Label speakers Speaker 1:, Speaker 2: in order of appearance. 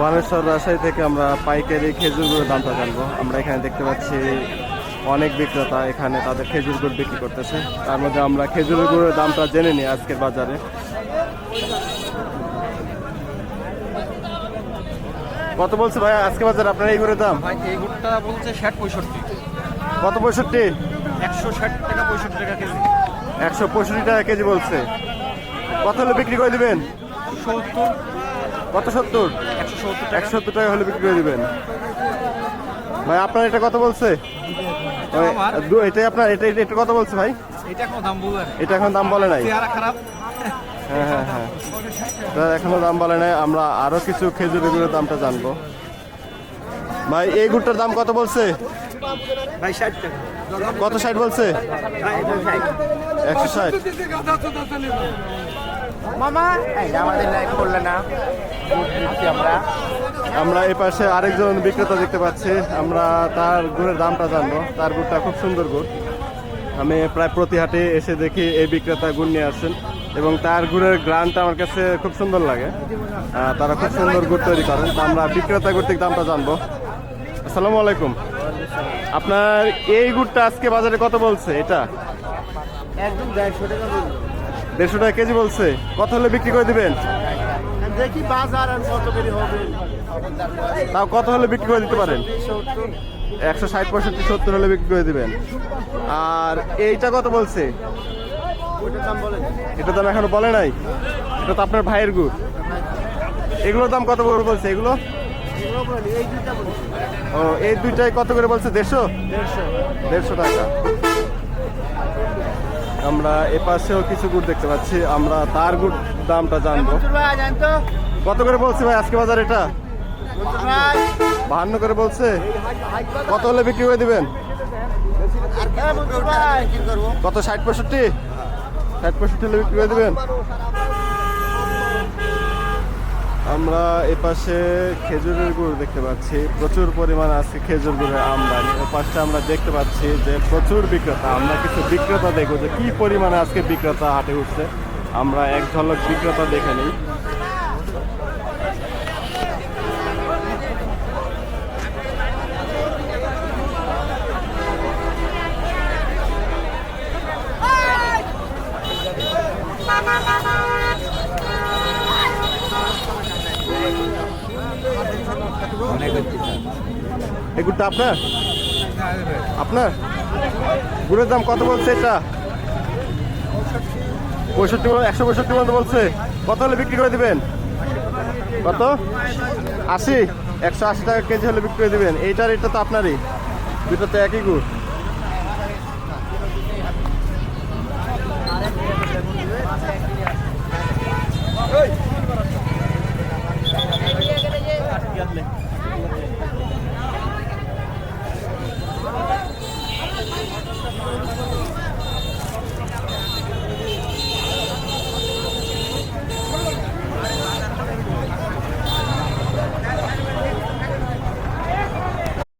Speaker 1: বানেশ্বর রাজশাহী থেকে আমরা পাইকারি খেজুর গুঁড়োর দামটা জানব। আমরা এখানে দেখতে পাচ্ছি অনেক বিক্রেতা এখানে তাদের খেজুর গুড় বিক্রি করতেছে। তার মধ্যে আমরা খেজুর গুড়ের দামটা জেনে নিই আজকের বাজারে। কত বলছে ভাই? আজকে বাজারে আপনার এই গুড়ের দাম?
Speaker 2: ভাই এই গুড়টা বলছে ষাট পঁয়ষট্টি।
Speaker 1: কত পঁয়ষট্টি?
Speaker 2: একশো ষাট টাকা পঁয়ষট্টি টাকা কেজি।
Speaker 1: একশো পঁয়ষট্টি টাকা কেজি বলছে। কত হলে বিক্রি করে দিবেন?
Speaker 2: সত্তর।
Speaker 1: কত সত্তর?
Speaker 2: একশো সত্তর টাকা
Speaker 1: একশো সত্তর টাকা হলে বিক্রি করে দিবেন। ভাই আপনার এটা কত বলছে? এটাই আপনার এটা এটা কত বলছে ভাই?
Speaker 2: এটা দাম
Speaker 1: এখন দাম বলে নাই?
Speaker 2: খারাপ।
Speaker 1: হ্যাঁ হ্যাঁ হ্যাঁ। এখনও দাম বলে নাই আমরা আরও কিছু খেজুর গুড়ের দামটা জানব। ভাই এই গুড়টার দাম কত বলছে?
Speaker 2: ভাই ষাট
Speaker 1: কত ষাট বলছে? একশো ষাট।
Speaker 3: মামা আমাদের লাইভ করলে না। আমরা
Speaker 1: আমরা এই পাশে আরেকজন বিক্রেতা দেখতে পাচ্ছি। আমরা তার গুড়ের দামটা জানব। তার গুড়টা খুব সুন্দর গুড়। আমি প্রায় প্রতি হাটে এসে দেখি এই বিক্রেতা গুড় নিয়ে আসছেন এবং তার গুড়ের গ্রানটা আমার কাছে খুব সুন্দর লাগে। তারা খুব সুন্দর গুড় তৈরি করেন। আমরা বিক্রেতা কর্তৃক দামটা জানব। আসসালামু আলাইকুম। আপনার এই গুড়টা আজকে বাজারে কত বলছে এটা?
Speaker 3: একদম দেড়শো টাকা
Speaker 1: দেড়শো টাকা কেজি বলছে। কত হলে বিক্রি করে দিবেন?
Speaker 3: দেখি বাজার আর কত করে হবে।
Speaker 1: তাও কত হলে বিক্রি করে দিতে পারেন? একশো ষাট পঁয়ষট্টি সত্তর হলে বিক্রি করে দিবেন। আর এইটা কত বলছে? এটা দাম এখনও বলে নাই। এটা তো আপনার ভাইয়ের গুড় এগুলোর দাম কত করে বলছে এগুলো? ও এই দুইটাই কত করে বলছে? দেড়শো।
Speaker 3: দেড়শো
Speaker 1: টাকা। আমরা এপাশেও পাশেও কিছু গুড় দেখতে পাচ্ছি। আমরা তার গুড় দামটা জানব। কত করে বলছি ভাই আজকে বাজার এটা? বাহান্ন করে বলছে। কত হলে বিক্রি করে দিবেন? কত, ষাট পঁয়ষট্টি? ষাট পঁয়ষট্টি হলে বিক্রি করে দেবেন? আমরা এপাশে খেজুরের গুড় দেখতে পাচ্ছি। প্রচুর পরিমাণ আছে খেজুর গুড়ের আমদানি। ও পাশে আমরা দেখতে পাচ্ছি যে প্রচুর বিক্রেতা। আমরা কিছু বিক্রেতা দেখব যে কি পরিমাণে আজকে বিক্রেতা হাটে উঠছে। আমরা এক ঝলক বিক্রেতা দেখে নিই। এই গুড়টা আপনার? আপনার? গুড়ের দাম কত বলছে এটা? পঁয়ষট্টি একশো পঁয়ষট্টি পর্যন্ত বলছে। কত হলে বিক্রি করে দিবেন? কত? আশি। একশো আশি টাকা কেজি হলে বিক্রি করে দিবেন। এইটার এটা তো আপনারই। দুটো তো একই গুড়।